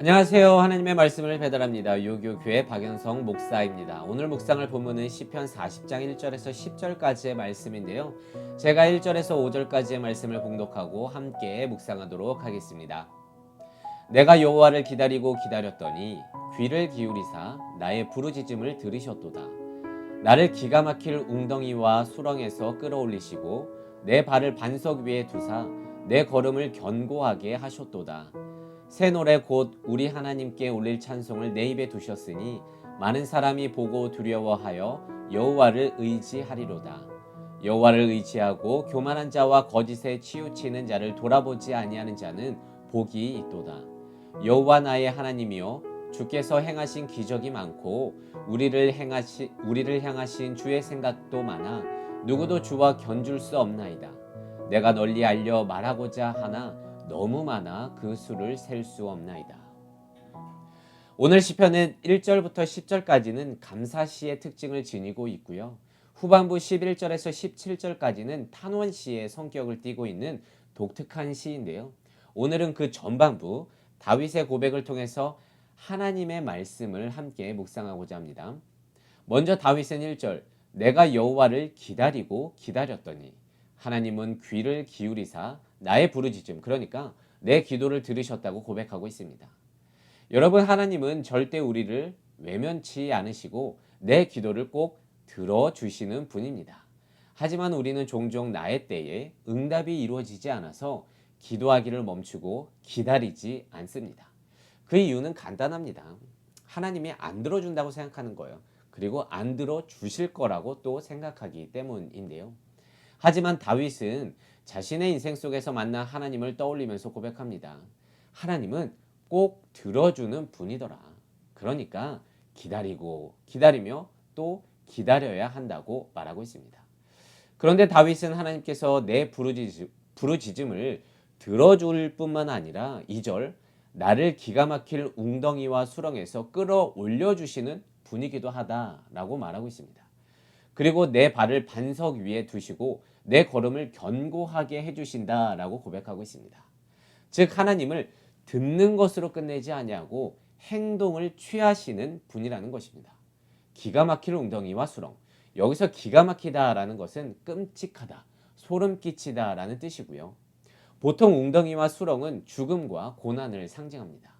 안녕하세요. 하나님의 말씀을 배달합니다. 요교교회 박영성 목사입니다. 오늘 묵상을 본문은 시편 40장 1절에서 10절까지의 말씀인데요. 제가 1절에서 5절까지의 말씀을 봉독하고 함께 묵상하도록 하겠습니다. 내가 여호와를 기다리고 기다렸더니 귀를 기울이사 나의 부르짖음을 들으셨도다. 나를 기가 막힐 웅덩이와 수렁에서 끌어올리시고 내 발을 반석 위에 두사 내 걸음을 견고하게 하셨도다. 새 노래 곧 우리 하나님께 올릴 찬송을 내 입에 두셨으니 많은 사람이 보고 두려워하여 여호와를 의지하리로다. 여호와를 의지하고 교만한 자와 거짓에 치우치는 자를 돌아보지 아니하는 자는 복이 있도다. 여호와 나의 하나님이여 주께서 행하신 기적이 많고 우리를 행하시 우리를 향하신 주의 생각도 많아 누구도 주와 견줄 수 없나이다. 내가 널리 알려 말하고자 하나 너무 많아 그 수를 셀 수 없나이다. 오늘 시편은 1절부터 10절까지는 감사시의 특징을 지니고 있고요. 후반부 11절에서 17절까지는 탄원시의 성격을 띠고 있는 독특한 시인데요. 오늘은 그 전반부 다윗의 고백을 통해서 하나님의 말씀을 함께 묵상하고자 합니다. 먼저 다윗은 1절 내가 여호와를 기다리고 기다렸더니 하나님은 귀를 기울이사 나의 부르짖음 그러니까 내 기도를 들으셨다고 고백하고 있습니다. 여러분 하나님은 절대 우리를 외면치 않으시고 내 기도를 꼭 들어주시는 분입니다. 하지만 우리는 종종 나의 때에 응답이 이루어지지 않아서 기도하기를 멈추고 기다리지 않습니다. 그 이유는 간단합니다. 하나님이 안 들어준다고 생각하는 거예요. 그리고 안 들어주실 거라고 또 생각하기 때문인데요. 하지만 다윗은 자신의 인생 속에서 만난 하나님을 떠올리면서 고백합니다. 하나님은 꼭 들어주는 분이더라. 그러니까 기다리고 기다리며 또 기다려야 한다고 말하고 있습니다. 그런데 다윗은 하나님께서 내 부르짖음, 을 들어줄 뿐만 아니라 2절 나를 기가 막힐 웅덩이와 수렁에서 끌어올려 주시는 분이기도 하다라고 말하고 있습니다. 그리고 내 발을 반석 위에 두시고 내 걸음을 견고하게 해주신다라고 고백하고 있습니다. 즉 하나님을 듣는 것으로 끝내지 아니하고 행동을 취하시는 분이라는 것입니다. 기가 막힐 웅덩이와 수렁. 여기서 기가 막히다라는 것은 끔찍하다, 소름 끼치다라는 뜻이고요. 보통 웅덩이와 수렁은 죽음과 고난을 상징합니다.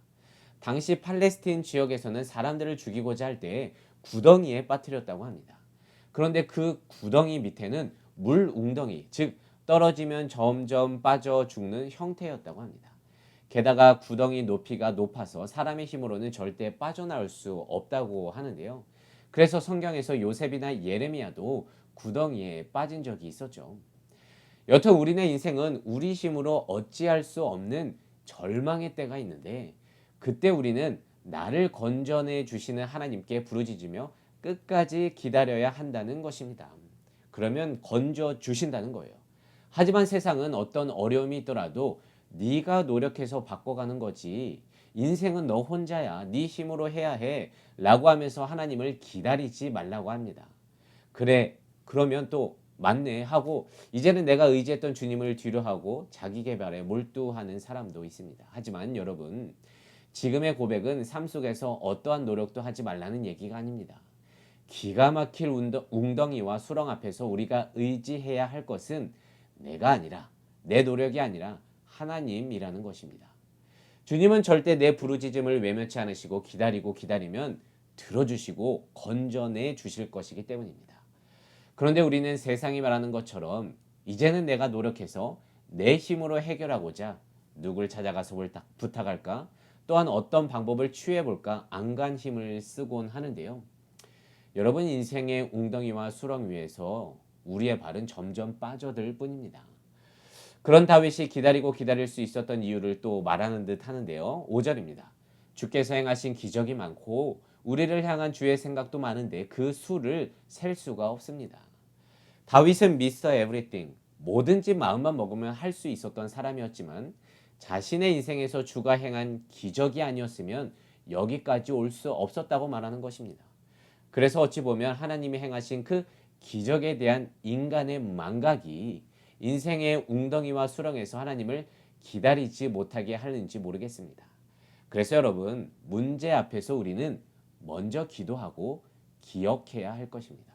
당시 팔레스틴 지역에서는 사람들을 죽이고자 할때 구덩이에 빠뜨렸다고 합니다. 그런데 그 구덩이 밑에는 물 웅덩이, 즉 떨어지면 점점 빠져 죽는 형태였다고 합니다. 게다가 구덩이 높이가 높아서 사람의 힘으로는 절대 빠져나올 수 없다고 하는데요. 그래서 성경에서 요셉이나 예레미야도 구덩이에 빠진 적이 있었죠. 여튼 우리네 인생은 우리 힘으로 어찌할 수 없는 절망의 때가 있는데 그때 우리는 나를 건져내 주시는 하나님께 부르짖으며 끝까지 기다려야 한다는 것입니다. 그러면 건져 주신다는 거예요. 하지만 세상은 어떤 어려움이 있더라도 네가 노력해서 바꿔가는 거지. 인생은 너 혼자야. 네 힘으로 해야 해. 라고 하면서 하나님을 기다리지 말라고 합니다. 그래. 그러면 또 맞네 하고 이제는 내가 의지했던 주님을 뒤로 하고 자기 개발에 몰두하는 사람도 있습니다. 하지만 여러분 지금의 고백은 삶 속에서 어떠한 노력도 하지 말라는 얘기가 아닙니다. 기가 막힐 웅덩이와 수렁 앞에서 우리가 의지해야 할 것은 내가 아니라 내 노력이 아니라 하나님이라는 것입니다. 주님은 절대 내 부르짖음을 외면치 않으시고 기다리고 기다리면 들어주시고 건져내 주실 것이기 때문입니다. 그런데 우리는 세상이 말하는 것처럼 이제는 내가 노력해서 내 힘으로 해결하고자 누굴 찾아가서 부탁할까? 또한 어떤 방법을 취해볼까? 안간 힘을 쓰곤 하는데요. 여러분 인생의 웅덩이와 수렁 위에서 우리의 발은 점점 빠져들 뿐입니다. 그런 다윗이 기다리고 기다릴 수 있었던 이유를 또 말하는 듯 하는데요. 5절입니다. 주께서 행하신 기적이 많고 우리를 향한 주의 생각도 많은데 그 수를 셀 수가 없습니다. 다윗은 미스터 에브리띵 뭐든지 마음만 먹으면 할 수 있었던 사람이었지만 자신의 인생에서 주가 행한 기적이 아니었으면 여기까지 올 수 없었다고 말하는 것입니다. 그래서 어찌 보면 하나님이 행하신 그 기적에 대한 인간의 망각이 인생의 웅덩이와 수렁에서 하나님을 기다리지 못하게 하는지 모르겠습니다. 그래서 여러분, 문제 앞에서 우리는 먼저 기도하고 기억해야 할 것입니다.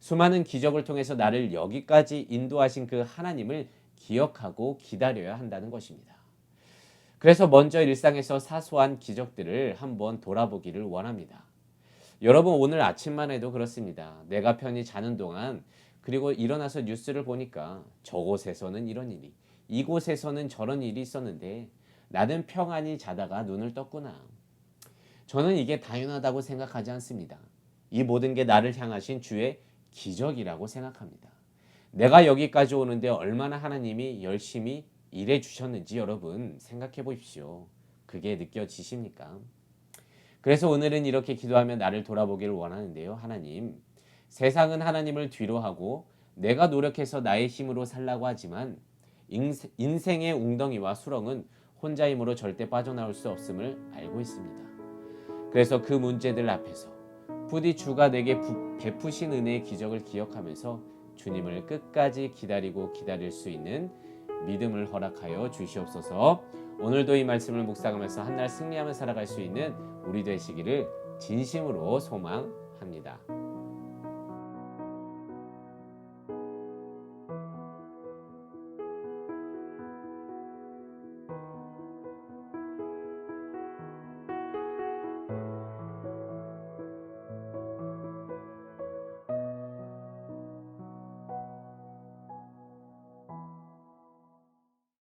수많은 기적을 통해서 나를 여기까지 인도하신 그 하나님을 기억하고 기다려야 한다는 것입니다. 그래서 먼저 일상에서 사소한 기적들을 한번 돌아보기를 원합니다. 여러분 오늘 아침만 해도 그렇습니다. 내가 편히 자는 동안 그리고 일어나서 뉴스를 보니까 저곳에서는 이런 일이 이곳에서는 저런 일이 있었는데 나는 평안히 자다가 눈을 떴구나. 저는 이게 당연하다고 생각하지 않습니다. 이 모든 게 나를 향하신 주의 기적이라고 생각합니다. 내가 여기까지 오는데 얼마나 하나님이 열심히 일해 주셨는지 여러분 생각해 보십시오. 그게 느껴지십니까? 그래서 오늘은 이렇게 기도하며 나를 돌아보기를 원하는데요. 하나님, 세상은 하나님을 뒤로 하고 내가 노력해서 나의 힘으로 살라고 하지만 인생의 웅덩이와 수렁은 혼자 힘으로 절대 빠져나올 수 없음을 알고 있습니다. 그래서 그 문제들 앞에서 부디 주가 내게 베푸신 은혜의 기적을 기억하면서 주님을 끝까지 기다리고 기다릴 수 있는 믿음을 허락하여 주시옵소서. 오늘도 이 말씀을 묵상하면서 한날 승리하며 살아갈 수 있는 우리 되시기를 진심으로 소망합니다.